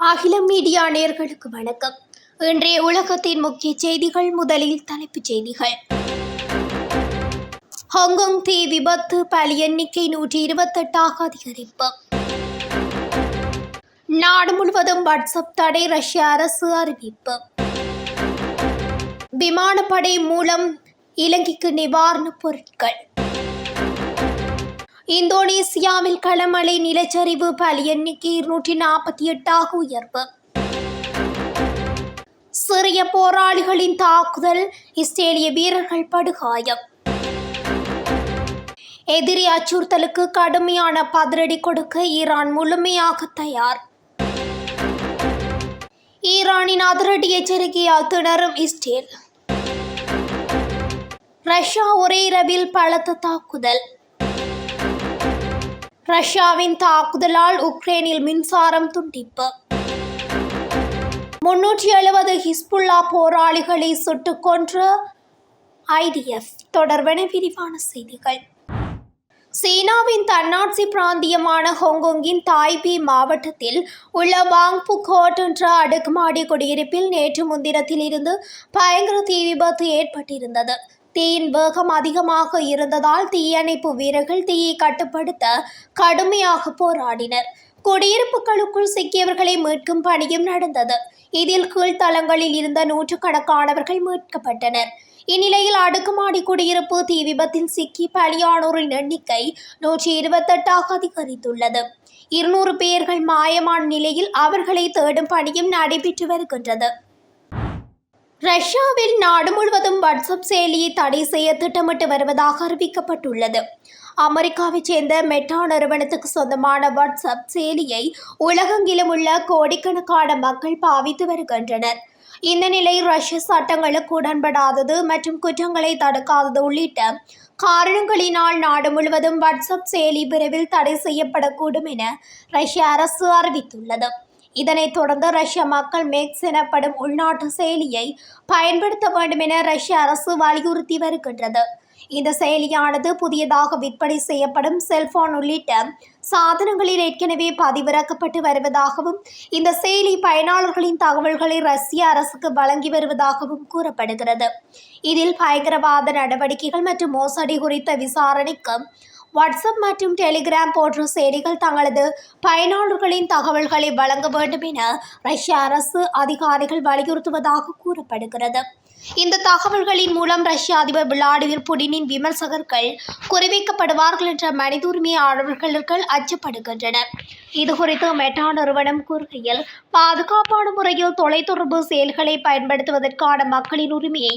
அகிலம் மீடியா நேர்களுக்கு வணக்கம். இன்றைய உலகத்தின் முக்கிய செய்திகள் முதலில் தலைப்புச் செய்திகள். ஹாங்காங் தீ விபத்து பலி எண்ணிக்கை நூற்றி இருபத்தெட்டாக அதிகரிப்பு. நாடு முழுவதும் வாட்ஸ்அப் தடை ரஷ்ய அரசு அறிவிப்பு. விமானப்படை மூலம் இலங்கைக்கு நிவாரணப் பொருட்கள். இந்தோனேசியாவில் களமழை நிலச்சரிவு பலி எண்ணிக்கை இருநூற்றி நாற்பத்தி எட்டாக உயர்வு. சிறிய போராளிகளின் தாக்குதல் இஸ்ரேலிய வீரர்கள் படுகாயம். எதிரி அச்சுறுத்தலுக்கு கடுமையான பதிலடி கொடுக்க ஈரான் முழுமையாக தயார். ஈரானின் அதிரடி எச்சரிக்கையால் திணறும் இஸ்ரேல். ரஷ்யா ஒரே இரவில் பலத்த தாக்குதல். ரஷ்யாவின் தாக்குதலால் உக்ரைனில் மின்சாரம் துண்டிப்பு. முன்னூற்றி எழுபது ஹிஸ்புல்லா போராளிகளை சுட்டுக் கொன்ற ஐடிஎஃப் தொடர்பான விரிவான செய்திகள். சீனாவின் தன்னாட்சி பிராந்தியமான ஹாங்காங்கின் தாய்பி மாவட்டத்தில் உள்ள வாங்பு கோட் என்ற அடுக்குமாடி குடியிருப்பில் நேற்று முன்தினத்தில் இருந்து பயங்கர தீ விபத்து ஏற்பட்டிருந்தது. தீயின் வேகம் அதிகமாக இருந்ததால் தீயணைப்பு வீரர்கள் தீயை கட்டுப்படுத்த கடுமையாக போராடினர். குடியிருப்புகளுக்குள் சிக்கியவர்களை மீட்கும் பணியும் நடந்தது. இதில் கீழ்த்தளங்களில் இருந்த நூற்றுக்கணக்கானவர்கள் மீட்கப்பட்டனர். இந்நிலையில் அடுக்குமாடி குடியிருப்பு தீ விபத்தில் சிக்கி பலியானோரின் எண்ணிக்கை நூற்றி இருபத்தெட்டாக அதிகரித்துள்ளது. இருநூறு பேர்கள் மாயமான நிலையில் அவர்களை தேடும் பணியும் நடைபெற்று வருகின்றது. ரஷ்யாவில் நாடு முழுவதும் வாட்ஸ்அப் செயலியை தடை செய்ய திட்டமிட்டு வருவதாக அறிவிக்கப்பட்டுள்ளது. அமெரிக்காவைச் சேர்ந்த மெட்டா நிறுவனத்துக்கு சொந்தமான வாட்ஸ்அப் செயலியை உலகெங்கிலும் உள்ள கோடிக்கணக்கான மக்கள் பாவித்து வருகின்றனர். இந்த நிலை ரஷ்ய சட்டங்களுக்கு உடன்படாதது மற்றும் குற்றங்களை தடுக்காதது உள்ளிட்ட காரணங்களினால் நாடு முழுவதும் வாட்ஸ்அப் செயலி விரைவில் தடை செய்யப்படக்கூடும் என ரஷ்ய அரசு அறிவித்துள்ளது. இதனைத் தொடர்ந்து ரஷ்ய மக்கள் மேக்ஸ் எனப்படும் உள்நாட்டு செயலியை பயன்படுத்த வேண்டும் என ரஷ்ய அரசு வலியுறுத்தி வருகின்றது. இந்த செயலியானது புதியதாக விற்பனை செய்யப்படும் செல்போன் உள்ளிட்ட சாதனங்களில் ஏற்கனவே பதிவிறக்கப்பட்டு வருவதாகவும் இந்த செயலி பயனாளர்களின் தகவல்களை ரஷ்ய அரசுக்கு வழங்கி வருவதாகவும் கூறப்படுகிறது. இதில் பயங்கரவாத நடவடிக்கைகள் மற்றும் மோசடி குறித்த விசாரணைக்கு வாட்ஸ்அப் மற்றும் டெலிகிராம் போன்ற செயலிகள் தங்களது பயனாளர்களின் தகவல்களை வழங்க வேண்டும் என ரஷ்ய அரசு அதிகாரிகள் வலியுறுத்துவதாக கூறப்படுகிறது. இந்த தகவல்களின் மூலம் ரஷ்ய அதிபர் விளாடிமிர் புடினின் விமர்சகர்கள் குறிவைக்கப்படுவார்கள் என்ற மனித உரிமை ஆர்வலர்கள் அச்சப்படுகின்றனர் இது குறித்து மெட்டா நிறுவனம் கூறுகையில் பாதுகாப்பான முறையில் தொலைத்தொடர்பு செயல்களை பயன்படுத்துவதற்கான மக்களின் உரிமையை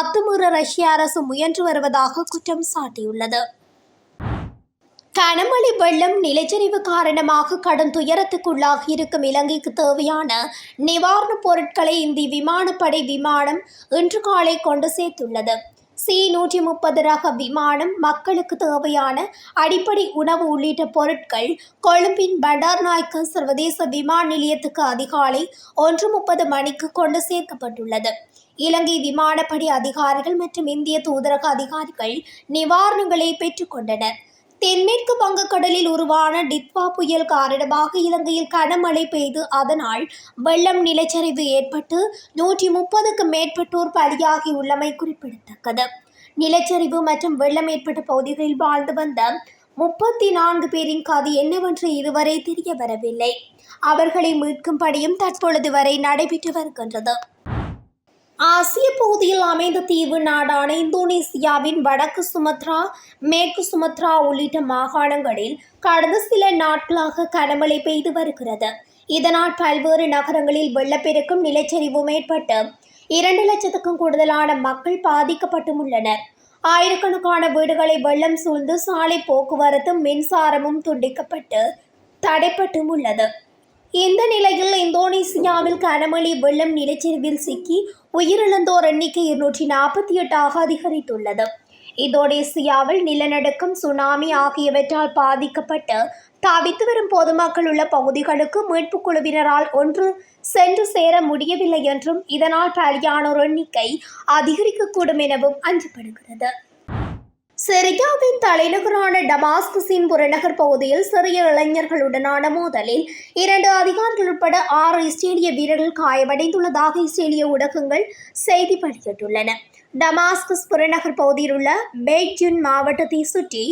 அத்துமீற ரஷ்ய அரசு முயன்று வருவதாக குற்றம் சாட்டியுள்ளது. கனமழை வெள்ளம் நிலச்சரிவு காரணமாக கடும் துயரத்துக்குள்ளாகி இருக்கும் இலங்கைக்கு தேவையான நிவாரணப் பொருட்களை இந்திய விமானப்படை விமானம் இன்று காலை கொண்டு சேர்த்துள்ளது. சி நூற்றி முப்பது ரக விமானம் மக்களுக்கு தேவையான அடிப்படை உணவு உள்ளிட்ட பொருட்கள் கொழும்பின் பண்டார்நாயக்க சர்வதேச விமான நிலையத்துக்கு அதிகாலை ஒன்று முப்பது மணிக்கு கொண்டு சேர்க்கப்பட்டுள்ளது. இலங்கை விமானப்படை அதிகாரிகள் மற்றும் இந்திய தூதரக அதிகாரிகள் நிவாரணங்களை பெற்றுக்கொண்டனர் தென்மேற்கு வங்கக்கடலில் உருவான டித்வா புயல் காரணமாக இலங்கையில் கனமழை பெய்து. அதனால் வெள்ளம் நிலச்சரிவு ஏற்பட்டு நூற்றி முப்பதுக்கு மேற்பட்டோர் பலியாகியுள்ளமை குறிப்பிடத்தக்கது. நிலச்சரிவு மற்றும் வெள்ளம் ஏற்பட்ட பகுதிகளில் வாழ்ந்து வந்த முப்பத்தி நான்கு பேரின் கதி என்னவென்று இதுவரை தெரிய வரவில்லை. அவர்களை மீட்கும் பணியும் தற்பொழுது வரை நடைபெற்று வருகின்றது. ஆசிய பகுதியில் அமைந்த தீவு நாடான இந்தோனேசியாவின் வடக்கு சுமத்ரா மேற்கு சுமத்ரா உள்ளிட்ட மாகாணங்களில் கடந்த சில நாட்களாக கனமழை பெய்து வருகிறது. இதனால் பல்வேறு நகரங்களில் வெள்ளப்பெருக்கும் நிலச்சரிவும் ஏற்பட்டு இரண்டு லட்சத்துக்கும் கூடுதலான மக்கள் பாதிக்கப்பட்டும் உள்ளனர். ஆயிரக்கணக்கான வீடுகளை வெள்ளம் சூழ்ந்து சாலை போக்குவரத்தும் மின்சாரமும் துண்டிக்கப்பட்டு தடைப்பட்டும் உள்ளது. இந்த நிலையில் இந்தோனேசியாவில் கனமழை வெள்ளம் நிலச்சரிவில் சிக்கி உயிரிழந்தோர் எண்ணிக்கை இருநூற்றி நாற்பத்தி எட்டாக அதிகரித்துள்ளது. இந்தோனேசியாவில் நிலநடுக்கம் சுனாமி ஆகியவற்றால் பாதிக்கப்பட்டு தவித்து வரும் பொதுமக்கள் உள்ள பகுதிகளுக்கு மீட்புக் குழுவினரால் ஒன்று சென்று சேர முடியவில்லை என்றும் இதனால் பலியானோர் எண்ணிக்கை அதிகரிக்கக்கூடும் எனவும் அஞ்சப்படுகிறது. சிரியாவின் தலைநகரான டமாஸ்கஸின் புறநகர் பகுதியில் சிறிய இளைஞர்களுடனான மோதலில் இரண்டு அதிகாரிகள் உட்பட ஆறு இஸ்ரேலிய வீரர்கள் காயமடைந்துள்ளதாக இஸ்ரேலிய ஊடகங்கள் செய்தி வெளியிட்டுள்ளன. டமாஸ்கஸ் புறநகர் பகுதியில் உள்ள பேக்யூன் மாவட்டத்தை சுற்றி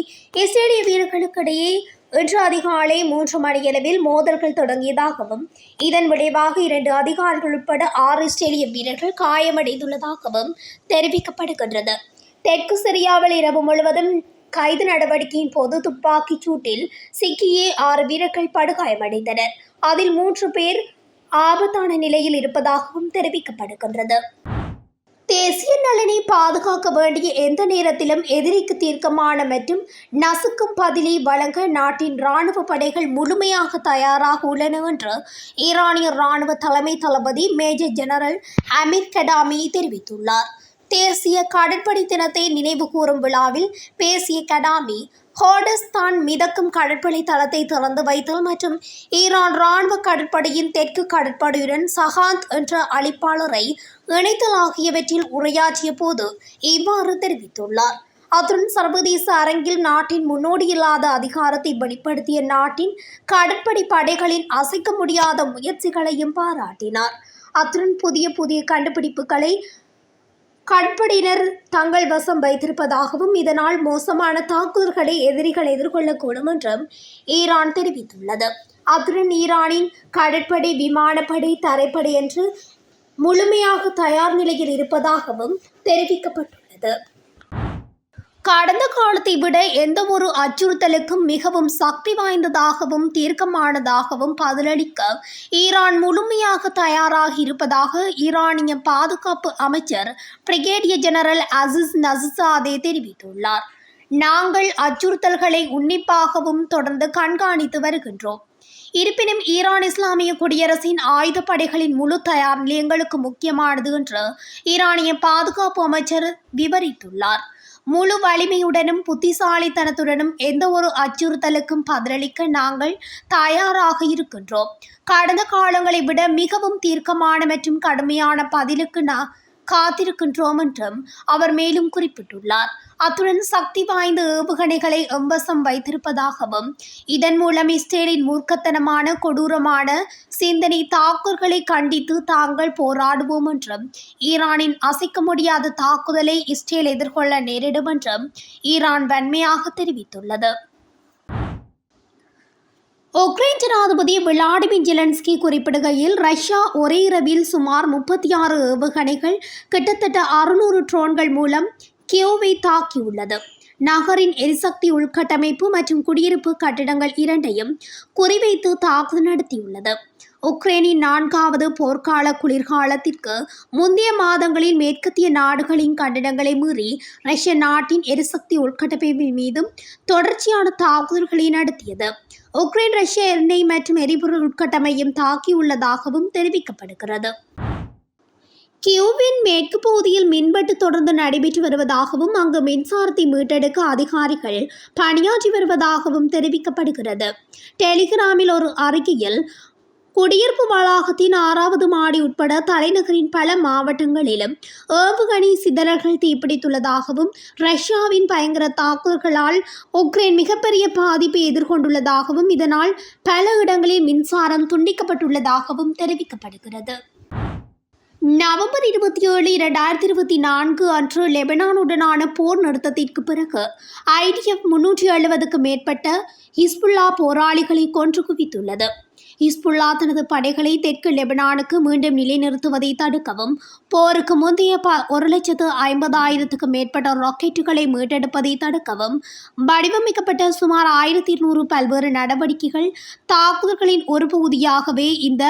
இஸ்ரேலிய வீரர்களுக்கிடையே இன்று அதிகாலை மூன்று மணியளவில் மோதல்கள் தொடங்கியதாகவும் இதன் விளைவாக இரண்டு அதிகாரிகள் உட்பட ஆறு இஸ்ரேலிய வீரர்கள் காயமடைந்துள்ளதாகவும் தெரிவிக்கப்படுகின்றது. தெற்கு சிரியாவில் இரவு முழுவதும் கைது நடவடிக்கையின் போது துப்பாக்கிச் சூட்டில் சிக்கியே ஆறு வீரர்கள் படுகாயமடைந்தனர். அதில் மூன்று பேர் ஆபத்தான நிலையில் இருப்பதாகவும் தெரிவிக்கப்படுகின்றது. தேசிய நலனை பாதுகாக்க வேண்டிய எந்த நேரத்திலும் எதிரிக்கு தீர்க்கமான மற்றும் நசுக்கும் பதிலை வழங்க நாட்டின் இராணுவ படைகள் முழுமையாக தயாராக உள்ளன என்று ஈரானிய இராணுவ தலைமை தளபதி மேஜர் ஜெனரல் அமீர் கடாமி தெரிவித்துள்ளார். தேசிய கடற்படை தினத்தை நினைவு கூறும் விழாவில் பேசிய கடாமி ஹோடஸ்தான் மிதக்கும் கடற்படை தளத்தை திறந்து வைத்தல் மற்றும் ஈரான் ராணுவ கடற்படையின் தெற்கு கடற்படையுடன் சஹாந்த் என்ற அளிப்பாளரை இணைத்தல் ஆகியவற்றில் உரையாற்றிய போது இவ்வாறு தெரிவித்துள்ளார். அத்துடன் சர்வதேச அரங்கில் நாட்டின் முன்னோடியில்லாத அதிகாரத்தை வெளிப்படுத்திய நாட்டின் கடற்படை படைகளின் அசைக்க முடியாத முயற்சிகளையும் பாராட்டினார். அத்துடன் புதிய புதிய கண்டுபிடிப்புகளை கடற்படையினர் தங்கள் வசம் வைத்திருப்பதாகவும் இதனால் மோசமான தாக்குதல்களை எதிரிகள் எதிர்கொள்ளக்கூடும் என்றும் ஈரான் தெரிவித்துள்ளது. அத்துடன் ஈரானின் கடற்படை விமானப்படை தரைப்படை என்று முழுமையாக தயார் நிலையில் இருப்பதாகவும் தெரிவிக்கப்பட்டுள்ளது. கடந்த காலத்தை விட எந்த ஒரு அச்சுறுத்தலுக்கும் மிகவும் சக்தி வாய்ந்ததாகவும் தீர்க்கமானதாகவும் பதிலளிக்க ஈரான் முழுமையாக தயாராக இருப்பதாக ஈரானிய பாதுகாப்பு அமைச்சர் பிரிகேடியர் ஜெனரல் அசிஸ் நசிசாதே தெரிவித்துள்ளார். நாங்கள் அச்சுறுத்தல்களை உன்னிப்பாகவும் தொடர்ந்து கண்காணித்து வருகின்றோம். இருப்பினும் ஈரான் இஸ்லாமிய குடியரசின் ஆயுதப்படைகளின் முழு தயார் நிலையங்களுக்கு முக்கியமானது என்று ஈரானிய பாதுகாப்பு அமைச்சர் விவரித்துள்ளார். முழு வலிமையுடனும் புத்திசாலித்தனத்துடனும் எந்த ஒரு அச்சுறுத்தலுக்கும் பதிலளிக்க நாங்கள் தயாராக இருக்கின்றோம். கடந்த காலங்களை விட மிகவும் தீர்க்கமான மற்றும் கடுமையான பதிலுக்கு நான் காத்திருக்கின்றோம் என்றும் அவர் மேலும் குறிப்பிட்டுள்ளார். அத்துடன் சக்தி வாய்ந்த ஏவுகணைகளை எம்பசம் வைத்திருப்பதாகவும் இதன் மூலம் இஸ்ரேலின் மூர்க்கத்தனமான கொடூரமான சிந்தனை தாக்குதல்களை கண்டித்து தாங்கள் போராடுவோம் என்றும் ஈரானின் அசைக்க முடியாத தாக்குதலை இஸ்ரேல் எதிர்கொள்ள நேரிடும் என்றும் ஈரான் வன்மையாக தெரிவித்துள்ளது. உக்ரைன் ஜனாதிபதி விளாடிமிர் ஜெலன்ஸ்கி குறிப்பிடுகையில் ரஷ்யா ஒரே இரவில் சுமார் முப்பத்தி ஆறு ஏவுகணைகள் கிட்டத்தட்ட அறுநூறு ட்ரோன்கள் மூலம் கியோவை தாக்கியுள்ளது. நகரின் எரிசக்தி உள்கட்டமைப்பு மற்றும் குடியிருப்பு கட்டிடங்கள் இரண்டையும் குறிவைத்து தாக்குதல் நடத்தியுள்ளது. உக்ரைனின் நான்காவது போர்க்கால குளிர்காலத்திற்கு முந்தைய மாதங்களில் மேற்கத்திய நாடுகளின் கண்டனங்களை மீறி ரஷ்ய நாட்டின் எரிசக்தி உள்கட்டமைப்பின் மீதும் தொடர்ச்சியான தாக்குதல்களை நடத்தியது. உக்ரைன் ரஷ்ய எண்ணெய் மற்றும் எரிபொருள் உட்கட்டமையும் தாக்கியுள்ளதாகவும் தெரிவிக்கப்படுகிறது. கியூவின் மேற்கு பகுதியில் மின்வெட்டு தொடர்ந்து நடைபெற்று வருவதாகவும் அங்கு மின்சாரத்தை மீட்டெடுக்க அதிகாரிகள் பணியாற்றி வருவதாகவும் தெரிவிக்கப்படுகிறது. டெலிகிராமில் ஒரு அறிக்கையில் குடியிருப்பு வளாகத்தின் ஆறாவது மாடி உட்பட தலைநகரின் பல மாவட்டங்களிலும் ஏவுகணை சிதறல்கள் தீப்பிடித்துள்ளதாகவும் ரஷ்யாவின் பயங்கர தாக்குதல்களால் உக்ரைன் மிகப்பெரிய பாதிப்பை எதிர்கொண்டுள்ளதாகவும் இதனால் பல இடங்களில் மின்சாரம் துண்டிக்கப்பட்டுள்ளதாகவும் தெரிவிக்கப்படுகிறது. நவம்பர் இருபத்தி ஏழு இரண்டாயிரத்தி இருபத்தி நான்கு அன்று லெபனானுடனான போர் நிறுத்தத்திற்கு பிறகு ஐடிஎஃப் முன்னூற்றி எழுபதுக்கு மேற்பட்ட ஹிஸ்புல்லா போராளிகளை கொன்று குவித்துள்ளது. ஹிஸ்புல்லா தனது படைகளை தெற்கு லெபனானுக்கு மீண்டும் நிலைநிறுத்துவதை தடுக்கவும் போருக்கு முந்தைய ப ஒரு லட்சத்து ஐம்பதாயிரத்துக்கு மேற்பட்ட ராக்கெட்டுகளை மீட்டெடுப்பதை தடுக்கவும் வடிவமைக்கப்பட்ட சுமார் ஆயிரத்தி இருநூறு பல்வேறு நடவடிக்கைகள் தாக்குதல்களின் ஒரு பகுதியாகவே இந்த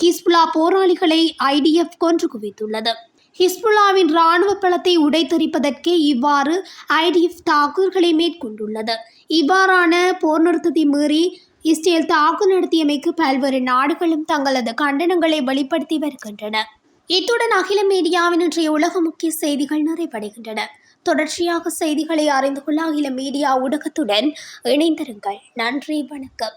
ஹிஸ்புல்லா போராளிகளை ஐடிஎஃப் கொன்று குவித்துள்ளது. ஹிஸ்புல்லாவின் இராணுவ பலத்தை உடைத்தெறிப்பதற்கே இவ்வாறு ஐடிஎஃப் தாக்குதல்களை மேற்கொண்டுள்ளது. இவ்வாறான போர் நிறுத்தத்தை மீறி இஸ்ரேல் தாக்குதல் நடத்தியமைக்கு பல்வேறு நாடுகளும் தங்களது கண்டனங்களை வெளிப்படுத்தி வருகின்றன. இத்துடன் அகில மீடியாவின் இன்றைய உலக முக்கிய செய்திகள் நிறைவடைகின்றன. தொடர்ச்சியாக செய்திகளை அறிந்து கொள்ள அகில மீடியா ஊடகத்துடன் இணைந்திருங்கள். நன்றி வணக்கம்.